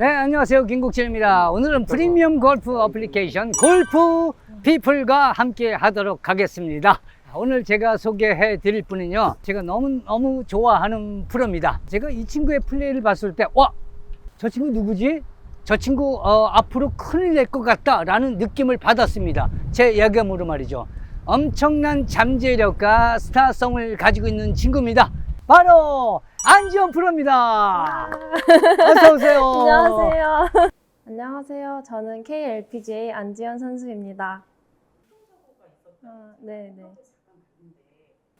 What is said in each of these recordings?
네, 안녕하세요. 김국진입니다. 오늘은 프리미엄 골프 어플리케이션 골프 피플과 함께 하도록 하겠습니다. 오늘 제가 소개해 드릴 분은요. 제가 너무 너무 좋아하는 프로입니다. 제가 이 친구의 플레이를 봤을 때 와, 저 친구 누구지? 저 친구 어, 앞으로 큰일 낼것 같다라는 느낌을 받았습니다. 제 예감으로 말이죠. 엄청난 잠재력과 스타성을 가지고 있는 친구입니다. 바로 안지원 프로입니다. 어서 오세요. 안녕하세요. 안녕하세요. 저는 KLPGA 안지현 선수입니다. 아, 네, 네.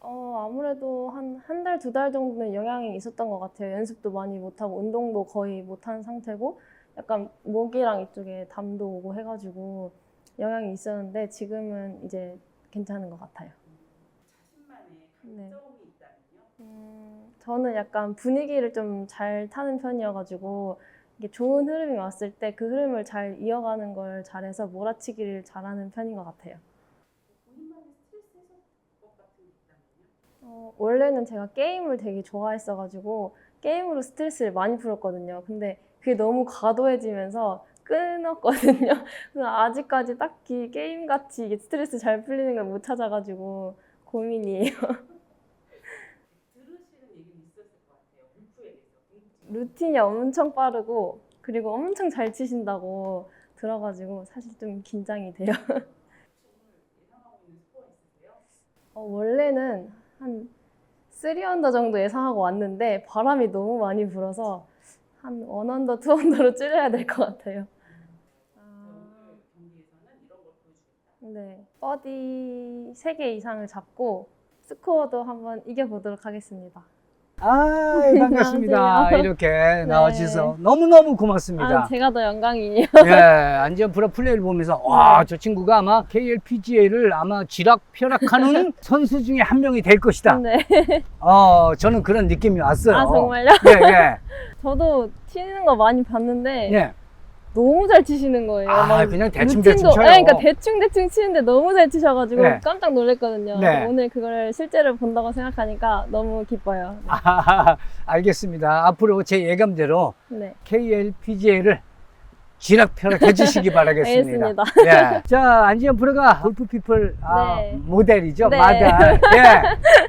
어, 아무래도 한, 한 달, 두 달 정도는 영향이 있었던 것 같아요. 연습도 많이 못하고, 운동도 거의 못한 상태고, 약간 목이랑 이쪽에 담도 오고 해가지고 영향이 있었는데, 지금은 이제 괜찮은 것 같아요. 네. 음, 저는 약간 분위기를 좀 잘 타는 편이어가지고 이게 좋은 흐름이 왔을 때 그 흐름을 잘 이어가는 걸 잘해서 몰아치기를 잘하는 편인 것 같아요. 어, 원래는 제가 게임을 되게 좋아했어가지고 게임으로 스트레스를 많이 풀었거든요. 근데 그게 너무 과도해지면서 끊었거든요. 그래서 아직까지 딱히 게임같이 스트레스 잘 풀리는 걸 못 찾아가지고 고민이에요. 루틴이 엄청 빠르고 그리고 엄청 잘 치신다고 들어가지고 사실 좀 긴장이 돼요. 어, 원래는 한 3언더 정도 예상하고 왔는데 바람이 너무 많이 불어서 한 1언더, 2언더로 줄여야 될 것 같아요. 아, 네, 버디 3개 이상을 잡고 스코어도 한번 이겨보도록 하겠습니다. 아, 반갑습니다. 안녕하세요. 이렇게 나와주셔서 너무너무 고맙습니다. 아, 제가 더 영광이에요. 예, 안지현 프로 플레이를 보면서 와, 저 친구가 아마 KLPGA를 아마 쥐락펴락하는 선수 중에 한 명이 될 것이다. 네. 어, 저는 그런 느낌이 왔어요. 아, 정말요? 예, 예. 저도 치는 거 많이 봤는데 예. 너무 잘 치시는 거예요. 아, 막 그냥 대충 대충 쳐요. 네, 그러니까 대충 대충 치는데 너무 잘 치셔가지고 네. 깜짝 놀랐거든요. 네. 오늘 그걸 실제로 본다고 생각하니까 너무 기뻐요. 아, 알겠습니다. 앞으로 제 예감대로 네, KLPGA를 쥐락펴락 해주시기 바라겠습니다. 알겠습니다. 예. 자, 안지현 프로가 골프피플 아, 네. 모델이죠. 네. 마달. 예.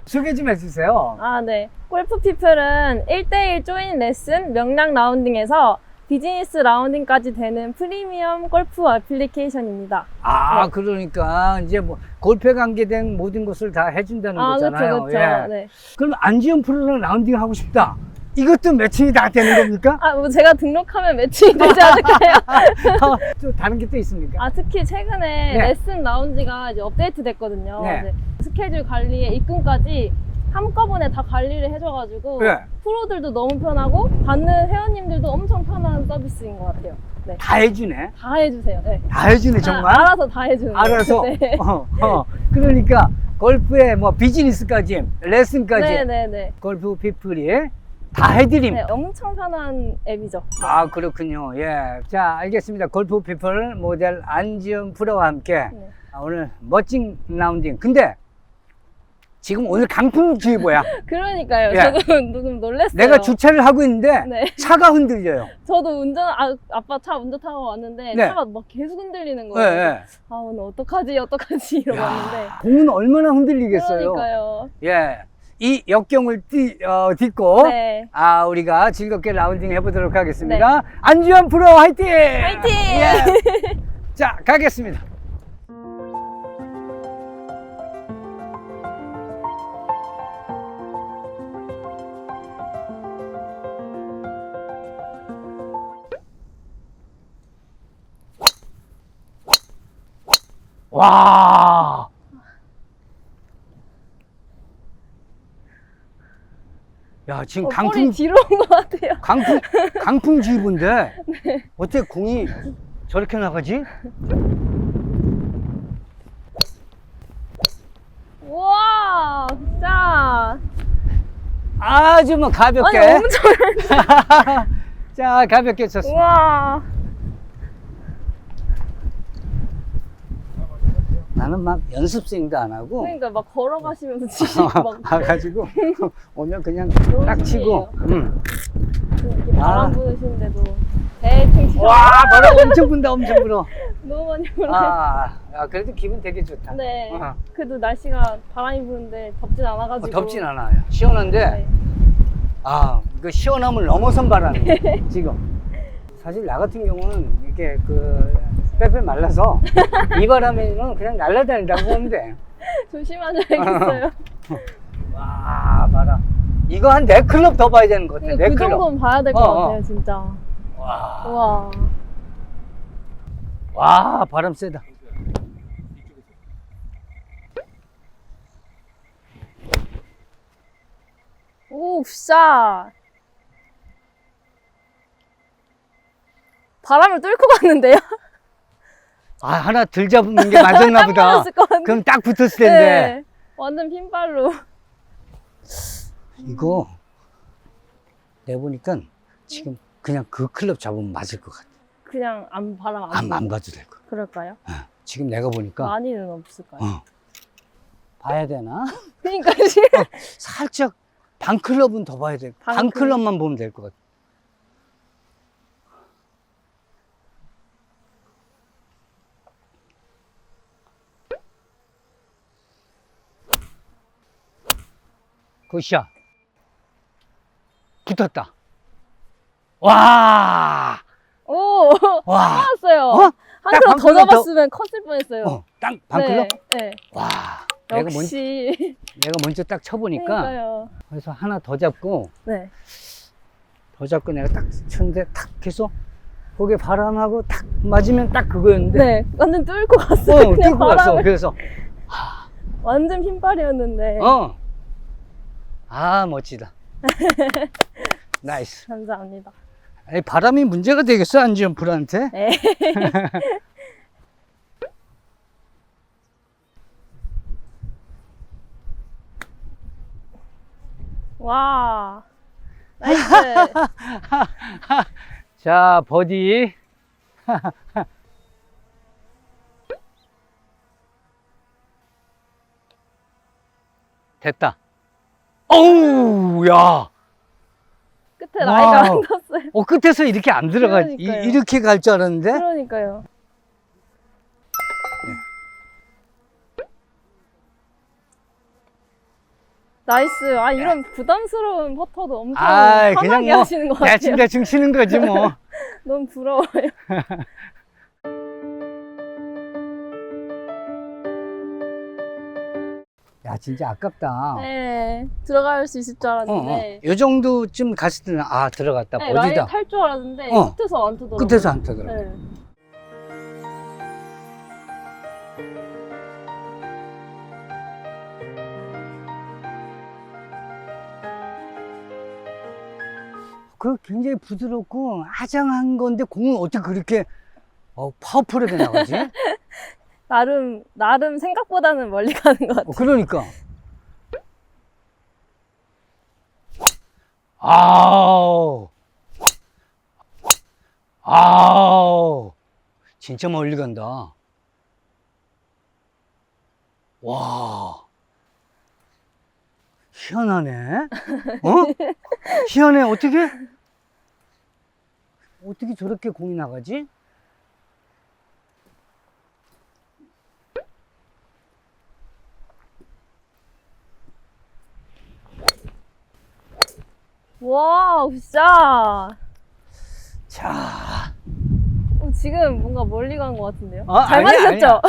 소개 좀 해주세요. 아, 네. 골프 피플은 1대1 조인 레슨 명량 라운딩에서 비즈니스 라운딩까지 되는 프리미엄 골프 어플리케이션입니다. 아, 네. 그러니까 이제 뭐 골프에 관계된 모든 것을 다 해준다는 아, 거잖아요. 그렇죠, 그렇죠. 예. 네. 그럼 안지현 프로랑 라운딩 하고 싶다. 이것도 매칭이 다 되는 겁니까? 아, 뭐 제가 등록하면 매칭이 되지 않을까요? 또 다른 게 또 있습니까? 아, 특히 최근에 네. 레슨 라운지가 이제 업데이트 됐거든요. 네. 네. 스케줄 관리에 입금까지 한꺼번에 다 관리를 해줘가지고 네. 프로들도 너무 편하고 받는 회원님들도 엄청 편한 서비스인 것 같아요. 네. 다 해주네. 다 해주세요. 네. 다 해주네, 정말. 아, 알아서 다 해주는 거예요. 알아서. 네. 어, 어. 그러니까 골프의 뭐 비즈니스까지, 레슨까지 네네네. 골프 피플이 다 해드림. 네, 엄청 편한 앱이죠. 아, 그렇군요. 예. 자, 알겠습니다. 골프 피플 모델 안지현 프로와 함께 네. 아, 오늘 멋진 라운딩. 근데 지금 오늘 강풍주의보야. 그러니까요. 예. 저도 조금 놀랐어요. 내가 주차를 하고 있는데 네. 차가 흔들려요. 저도 운전, 아, 아빠 차 운전 타고 왔는데 네. 차가 막 계속 흔들리는 예, 거예요. 예. 아, 오늘 어떡하지, 어떡하지 이러고 왔는데. 공은 얼마나 흔들리겠어요. 그러니까요. 예. 이 역경을 띠, 어, 딛고 네. 아, 우리가 즐겁게 라운딩 해보도록 하겠습니다. 안주현 프로 화이팅! 화이팅! 예. 자, 가겠습니다. 와. 야, 지금 어, 강풍 볼이 뒤로 온 것 같아요. 강풍 강풍 주의보인데 네. 어떻게 공이 저렇게 나가지? 우와, 진짜. 아주 뭐 가볍게. 아니, 엄청. 자 가볍게 쳤습니다. 우와. 나는 막 연습스윙도 안 하고 그러니까 막 걸어가시면서 치시고 막 가가지고 오면 그냥 딱 치고. 신기해요. 음. 이렇게 바람 아. 부으시는데도 에이, 진짜 와, 바람 엄청 분다, 엄청 불어. 너무 많이 불어요. 아, 야, 그래도 기분 되게 좋다. 네. 어. 그래도 날씨가 바람이 부는데 덥진 어, 않아가지고. 덥진 않아요. 시원한데, 네. 아, 이거 시원함을 넘어선 바람이 지금. 사실 나 같은 경우는 이렇게 그 빼빼 말라서 이 바람에는 그냥 날아다닌다고 보면 돼. 조심하셔야겠어요. 와, 바람. 이거 한 네 클럽 더 봐야 되는 것 같아. 이거 네그 클럽. 정도는 봐야 될 것 어, 어. 같아요, 진짜. 와, 우와. 와, 바람 세다. 오, 굿샷. 바람을 뚫고 갔는데요? 아, 하나 들 잡는 게 맞았나 보다. 것. 그럼 딱 붙었을 텐데. 네. 완전 핀발로. 이거 내보니까 지금 그냥 그 클럽 잡으면 맞을 것 같아. 그냥 안, 바람 안, 안, 불고. 안 가도 될것 같아. 그럴까요? 어, 지금 내가 보니까 많이는 없을까요? 어, 봐야 되나? 그러니까 지금 살짝 반 클럽은 더 봐야 돼. 반반 클럽. 클럽만 보면 될 것 같아. 굿샷. 붙었다. 와! 오 와! 나왔어요. 어? 한 딱 클럽 반더 클럽 더- 잡았으면 컸을 뻔했어요. 어, 딱반 네, 클럽? 네. 와! 내가 먼저, 역시. 내가 먼저 딱 쳐보니까 그러니까요. 그래서 하나 더 잡고 네. 더 잡고 내가 딱 쳤는데 탁 해서 거기에 바람하고 탁 맞으면 딱 그거였는데 네. 완전 뚫고 갔어요. 어, 그냥 뚫고 갔어. 바람을. 그래서 완전 핀발이었는데. 어. 아, 멋지다. 나이스. 감사합니다. 아니, 바람이 문제가 되겠어, 안지현 프로한테? 네. 와. 나이스. 자, 버디. 됐다. 어우, 야. 끝에 라이가 안 와우. 떴어요. 어, 끝에서 이렇게 안 들어가. 이, 그러니까요. 이렇게 갈 줄 알았는데? 그러니까요. 나이스. 아 이런 부담스러운 퍼터도 엄청 아이, 편하게 뭐, 하시는 것 같아요. 대충대충 치는 거지, 뭐. 너무 부러워요. 야, 진짜 아깝다. 네, 들어갈 수 있을 줄 어, 어. 알았는데. 요 정도쯤 갔을 때는, 아, 들어갔다. 네, 라인 버디다. 탈줄 알았는데 어. 끝에서 안 뜨더라고요. 끝에서 안 타더라고. 네. 그 굉장히 부드럽고 아장한 건데 공은 어떻게 그렇게 어, 파워풀하게 나가지? 나름 나름 생각보다는 멀리 가는 것 같아요. 어, 그러니까. 아우. 아우. 진짜 멀리 간다. 와. 희한하네. 어? 희한해. 어떻게? 어떻게 저렇게 공이 나가지? 와, 굿샷. 자. 어, 지금 뭔가 멀리 간 것 같은데요? 어, 잘 아니야, 맞으셨죠?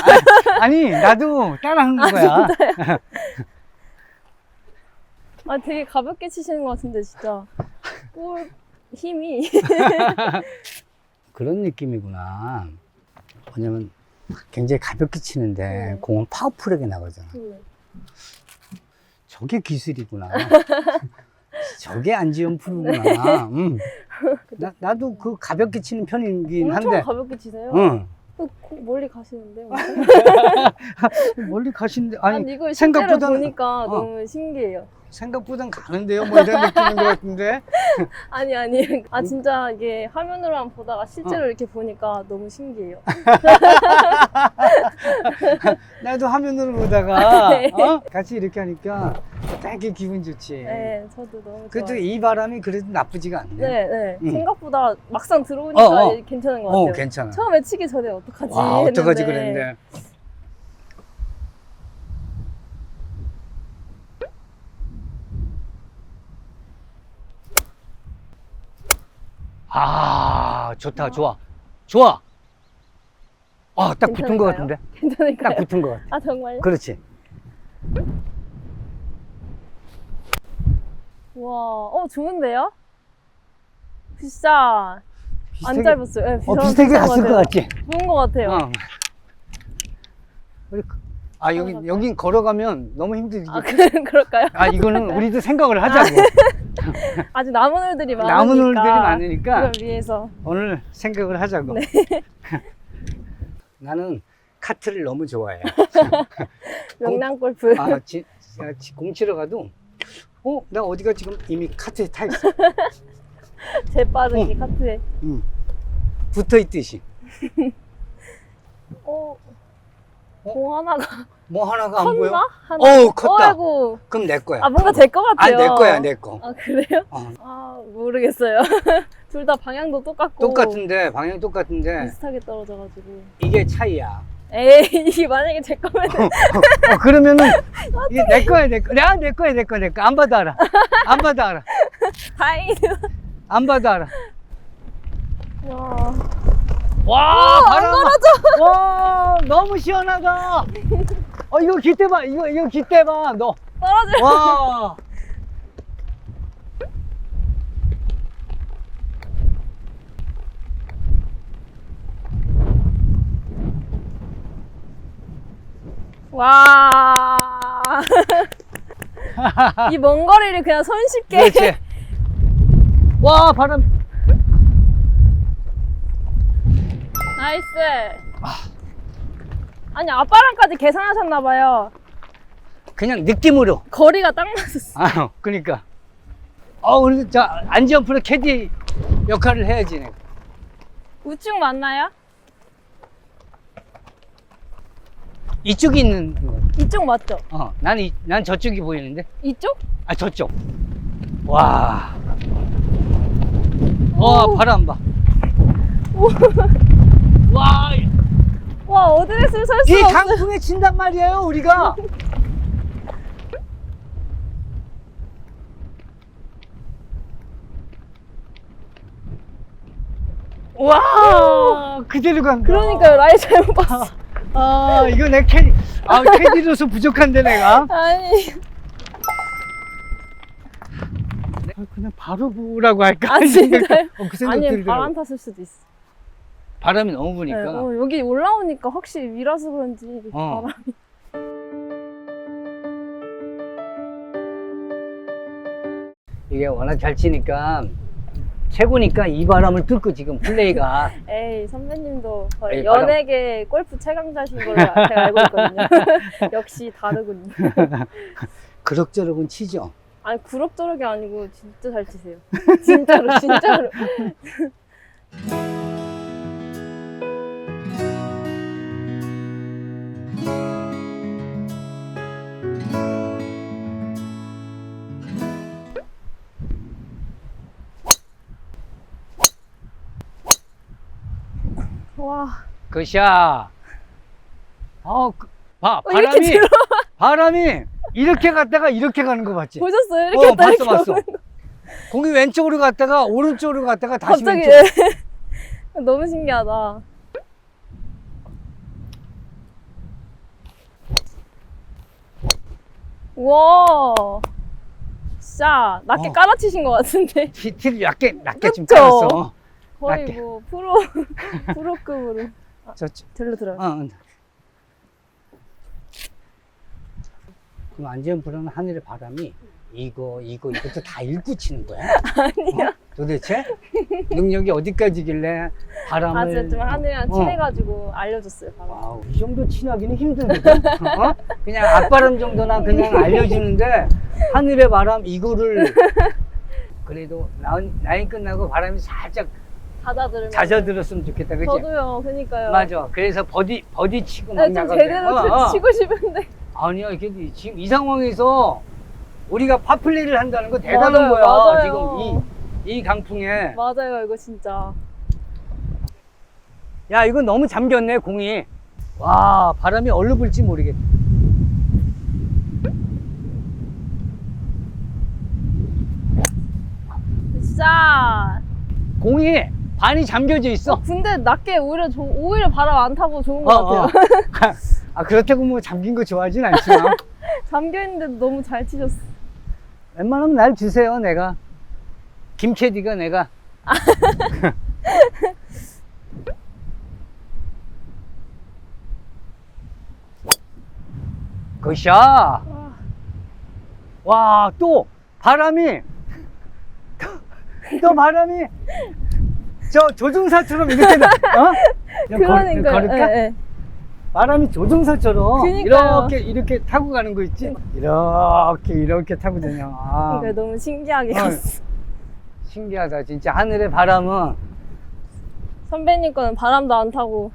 아니, 아니, 나도 따라한 거야. 아, 되게 가볍게 치시는 것 같은데, 진짜. 볼 힘이. 그런 느낌이구나. 뭐냐면 굉장히 가볍게 치는데 네. 공은 파워풀하게 나가잖아. 네. 저게 기술이구나. 저게 안지현 프로구나. 음. 나, 나도 그 가볍게 치는 편이긴 엄청 한데. 가볍게 치세요? 응. 어, 거- 멀리 가시는데? 멀리 가시는데, 아니, 아니, 이걸 실제로 생각보다는- 보니까 어. 너무 신기해요. 생각보단 가는데요? 뭐 이런 느낌인 것 같은데. 아니, 아니. 아, 진짜 이게 화면으로만 보다가 실제로 이렇게 보니까 너무 신기해요. 나도 화면으로 보다가, 네. 어? 같이 이렇게 하니까 되게 기분 좋지. 네, 저도 너무 그래도 좋아요. 이 바람이 그래도 나쁘지가 않네. 네, 네. 음. 생각보다 막상 들어오니까 어, 어. 괜찮은 것 같아요. 어, 괜찮아. 처음에 치기 전에 어떡하지 와, 어떡하지 그랬는데. 아, 좋다, 좋아. 좋아. 아, 딱 붙은 것 괜찮을까요? 같은데? 괜찮을까요? 딱 붙은 것 같아. 아 정말요? 그렇지. 와, 어 좋은데요? 진짜 안 비슷하게- 짧았어요. 네, 어, 비슷한- 비슷하게 비슷한 갔을 것 같아요. 같지? 좋은 것 같아요. 어. 우리 그- 아, 여기? 여긴 걸어가면 너무 힘들지. 아 그, 그럴까요? 아, 이거는 우리도 생각을 하자고. 아직 홀들이 많으니까. 남은 홀들이 많으니까 그걸 위해서. 오늘 생각을 하자고. 네. 나는 카트를 너무 좋아해. 명랑 골프. 아, 지, 제가 지- 공 치러 가도, 어, 나 어디가 지금 이미 카트에 타 있어. 재빠르게 카트에. 응. 붙어 있듯이. 어, 공 하나가 뭐 하나가 안 보여? 컸나? 하나. 어우, 컸다. 어이구. 그럼 내 거야. 아 뭔가 제것 아, 같아요. 내 거야, 내 거. 아 그래요? 어, 아 모르겠어요. 둘 다 방향도 똑같고. 똑같은데, 방향 똑같은데, 비슷하게 떨어져가지고. 이게 차이야. 에이 이게 만약에 제 거면 어, 그러면은, 이게 내 거야, 내 거. 야, 내 거야, 내 거, 내 거. 안 받아 알아. 안 받아 알아. 다행이다. 안 받아 알아. 와. 와, 안 바람. 떨어져. 와, 너무 시원하다. 어, 이거 깃대 봐. 이거, 이거 깃대 봐. 너. 떨어져. 와. 와. 이 먼 거리를 그냥 손쉽게. 그렇지. 와, 바람. 나이스. 아니 아빠랑까지 계산하셨나봐요. 그냥 느낌으로. 거리가 딱 맞았어. 아, 그러니까. 어, 우리 저 안지원 프로 캐디 역할을 해야지. 내가. 우측 맞나요? 이쪽이 있는 거. 이쪽 맞죠? 어, 난, 이, 난 저쪽이 보이는데. 이쪽? 아, 저쪽. 와. 와, 오. 바람 봐. 오. 와, 와 어드레스를 설이 수가 없어. 강풍에 친단 말이에요, 우리가. 와, 그대로 간다. 그러니까요 라이 잘못 봤어. 아, 이거 내 캐디, 아, 캐디로서 부족한데, 내가. 아니. 아, 그냥 바로 부라고 할까? 아 진짜요? 어, 그 생각 아니 들더라고. 바람 탔을 수도 있어. 바람이 너무 네, 부니까. 어, 여기 올라오니까 확실히 위라서 그런지 어. 바람. 이게 워낙 잘 치니까 최고니까 이 바람을 뚫고 지금 플레이가 에이 선배님도 거의 에이, 바람. 연예계 골프 최강자신 걸로 제가 알고 있거든요. 역시 다르군요. 그럭저럭은 치죠. 아니 구럭저럭이 아니고 진짜 잘 치세요. 진짜로 진짜로. 와 그샤. 어, 그- 봐, 어, 이렇게 바람이, 들어 바람이 이렇게 갔다가 이렇게 가는 거 봤지? 보셨어요? 이렇게 어, 봤어, 봤어. 공이 왼쪽으로 갔다가 오른쪽으로 갔다가 거. 다시 갑자기 왼쪽. 예. 너무 신기하다. 와, 진짜 낮게 어. 깔아치신 것 같은데 티- 티를 낮게, 낮게 좀 그쵸? 깔았어. 거의 낮게. 뭐 프로 프로급으로 저, 들려 들어요. 어, 어. 그럼 안지현 프로는 하늘의 바람이 이거, 이거, 이것도 다 읽고 치는 거야? 아니요. 어? 도대체? 능력이 어디까지길래 바람을. 아, 진짜 좀 하늘이랑 어. 친해가지고 알려줬어요. 바로. 와우, 이 정도 친하기는 힘들거든. 어? 그냥 앞바람 정도나 그냥 알려주는데 하늘의 바람 이거를 그래도 나이, 나이 끝나고 바람이 살짝 잦아들면. 잦아들었으면 좋겠다, 그치? 저도요. 그니까요. 맞아. 그래서 버디 버디 치고 막 네, 좀 제대로 어, 좀 어. 치고 싶은데. 아니야, 이게 지금 이 상황에서 우리가 파플리를 한다는 거 대단한 맞아요, 거야. 맞아요. 지금 이, 이 강풍에. 맞아요, 이거 진짜. 야, 이거 너무 잠겼네, 공이. 와, 바람이 얼로 불지 모르겠다. 진짜. 공이 반이 잠겨져 있어. 근데 낮게 오히려 조, 오히려 바람 안 타고 좋은 것 어, 같아요. 어. 아, 그렇다고 뭐 잠긴 거 좋아하진 않지만. 잠겨 있는데도 너무 잘 치셨어. 웬만하면 날 주세요, 내가. 김캐디가 내가. 굿샷! 아, 와, 또 바람이, 또, 또 바람이, 저 조종사처럼 이렇게, 나- 어? 그러니까. 걸을까? 예, 예. 바람이 조종사처럼 그니까요. 이렇게, 이렇게 타고 가는 거 있지? 이렇게, 이렇게 타고 다녀. 아, 그러니까 너무 신기하게 어. 갔어. 신기하다. 진짜 하늘의 바람은. 선배님 거는 바람도 안 타고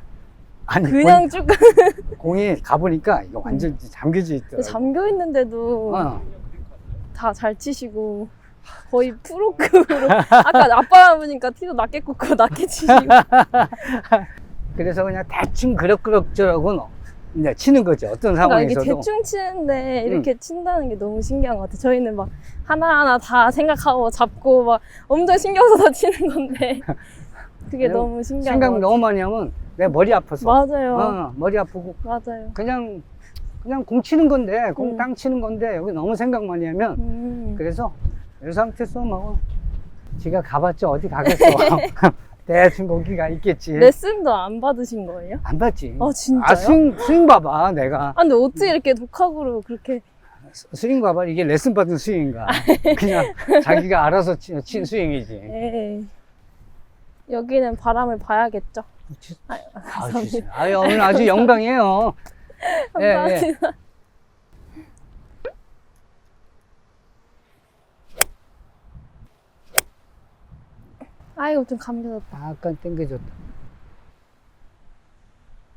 아니, 그냥 쭉 공, 이 가보니까 이거 완전 잠겨져 있더라고. 잠겨 있는데도 어. 다 잘 치시고 거의 프로급으로 아까 아빠 보니까 티도 낮게 꽂고 낮게 치시고 그래서 그냥 대충 그럭그럭저럭은 이제 치는 거죠. 어떤 그러니까 이게 상황에서도. 대충 치는데 이렇게 친다는 게 너무 신기한 것 같아요. 저희는 막 하나하나 다 생각하고 잡고 막 엄청 신경 써서 치는 건데 그게 너무 신기한 생각 것 같아요. 너무 많이 하면 내 머리 아파서. 맞아요. 어, 머리 아프고 맞아요. 그냥 그냥 공 치는 건데 공 음. 땅 치는 건데 여기 너무 생각 많이 하면 음. 그래서 이 상태에서 뭐 지가 가봤자 어디 가겠어. 대충 거기가 있겠지. 레슨도 안 받으신 거예요? 안 봤지. 아, 진짜요? 아, 스윙, 스윙 봐봐, 내가. 아 근데 어떻게 이렇게 독학으로 그렇게 스- 스윙 봐봐. 이게 레슨 받은 스윙인가. 그냥 자기가 알아서 친, 친 스윙이지. 에이. 여기는 바람을 봐야겠죠. 아, 아, 감사합니다. 진짜. 아유, 오늘 아주 영광이에요. 예, 예. 감사합니다. 아이고 좀 감겨졌다. 약간 땡겨줬다.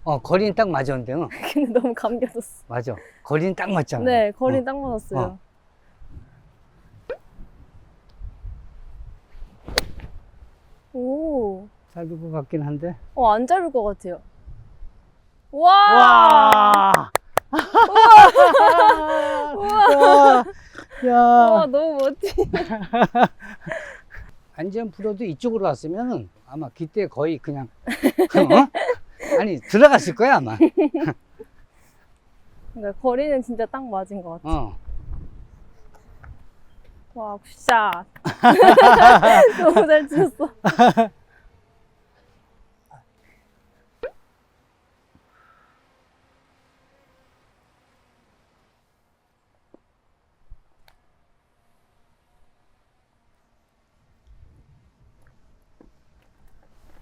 어, 거리는 딱 맞았는데, 요 근데 너무 감겨졌어. 맞아. 거리는 딱 맞잖아. 네, 거리는 어. 딱 맞았어요. 어. 오, 짧을 것 같긴 한데. 어, 안 짧을 것 같아요. 와! 와! 와! 야! 와, 너무 멋지. 안전 프로도 이쪽으로 왔으면 아마 그때 거의 그냥 어? 아니 들어갔을 거야 아마. 그러니까 거리는 진짜 딱 맞은 것 같아. 어. 와, 굿샷. 너무 잘 치셨어.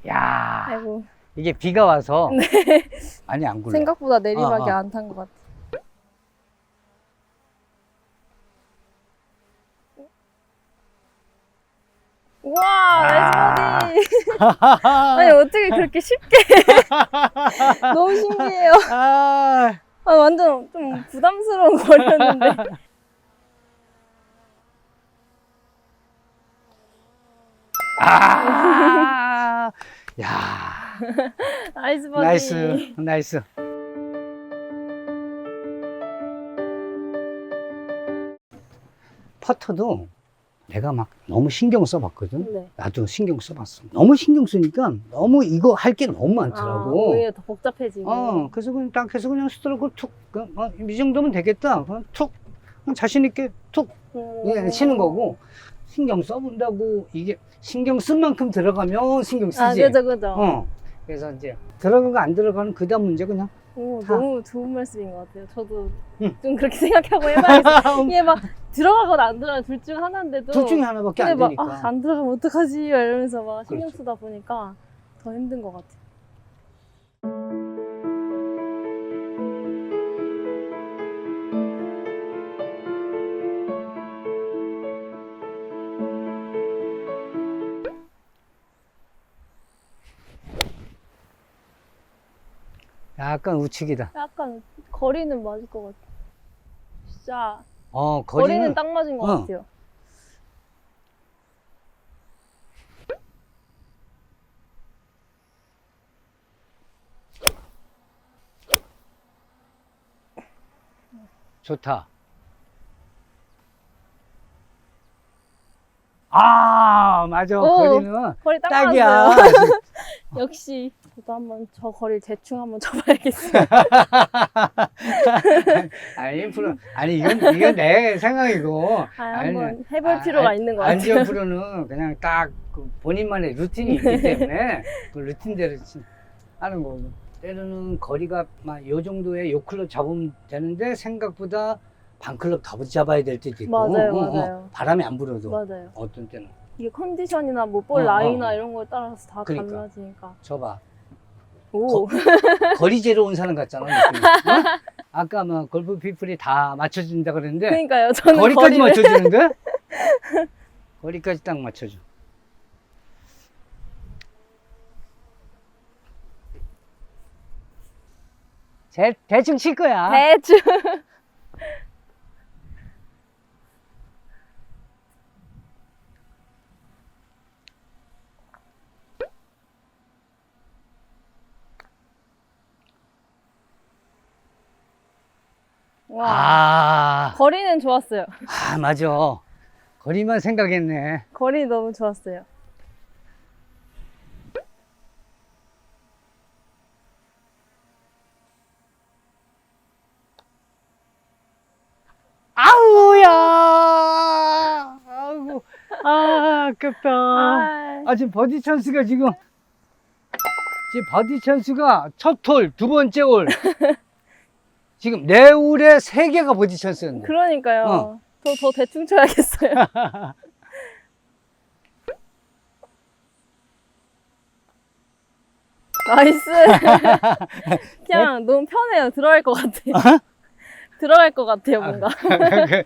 야 아이고, 이게 비가 와서 아니 안 굴러. 생각보다 내리막이 어, 어. 안탄 것 같아. 와, 나이스 버디. 아니, 어떻게 그렇게 쉽게. 너무 신기해요. 아, 아, 완전 좀 부담스러운 거리였는데. 아, 야, 나이스 버디. 나이스, 나이스. 퍼터도 내가 막 너무 신경 써봤거든. 네. 나도 신경 써봤어. 너무 신경 쓰니까 너무 이거 할 게 너무 아, 많더라고. 오히려 더 복잡해지고. 어, 그래서 그냥 딱 해서 그냥 스트로크 툭, 그, 어, 이 정도면 되겠다. 그냥 툭, 그냥 자신 있게 툭, 음. 예, 치는 거고, 신경 써본다고, 이게 신경 쓴 만큼 들어가면 신경 쓰지. 아, 그죠, 그죠. 어. 그래서 이제, 들어가고 안 들어가는 그 다음 문제 그냥. 오, 다. 너무 좋은 말씀인 것 같아요. 저도 응. 좀 그렇게 생각하고 해봐야겠어요. 이게 막 들어가거나 안 들어가는 둘중 하나인데도. 둘 중에 하나밖에 안 막, 되니까. 아, 안 들어가면 어떡하지? 이러면서 막 신경 그렇죠. 쓰다 보니까 더 힘든 것 같아요. 약간 우측이다. 약간 거리는 맞을 것 같아요. 진짜. 어, 거리는, 거리는, 딱 맞은 것 어. 같아요. 좋다. 아, 맞아. 오. 거리는 거리 딱. 맞았어요. 역시 저도 한번 저 거리를 대충 한번 쳐봐야겠어요. 아니, 프로, 아니, 이건, 이건 내 생각이고. 아, 한번 해볼 아, 필요가 아, 있는 것 같아요. 안지현 프로는 그냥 딱그 본인만의 루틴이 있기 때문에 그 루틴대로 치- 하는 거고. 때로는 거리가 막 요 정도의 요 클럽 잡으면 되는데 생각보다 반 클럽 더 잡아야 될 때도 있고. 맞아요, 어, 어, 맞아요. 바람이 안 불어도 맞아요. 어떤 때는. 이게 컨디션이나 뭐볼 어, 라인이나 어. 이런 거에 따라서 다 그러니까. 달라지니까. 저봐. 오, 거리제로 온 사람 같잖아. 어? 아까 뭐 골프 피플이 다 맞춰준다 그랬는데 그러니까요. 저는 거리까지 거리를 맞춰주는데? 거리까지 딱 맞춰줘. 대, 대충 칠 거야. 대충. 와, 아, 거리는 좋았어요. 아, 맞아. 거리만 생각했네. 거리 너무 좋았어요. 아우야! 아우, 아, 아깝다. 아, 아, 지금 버디 찬스가 지금, 지금 버디 찬스가 첫 홀, 두 번째 홀. 지금 네 홀에 세 개가 버디 찬스였는데. 그러니까요. 어. 더, 더 대충 쳐야겠어요. 나이스. 그냥 너무 편해요. 들어갈 것 같아요. 들어갈 것 같아요, 뭔가. 그,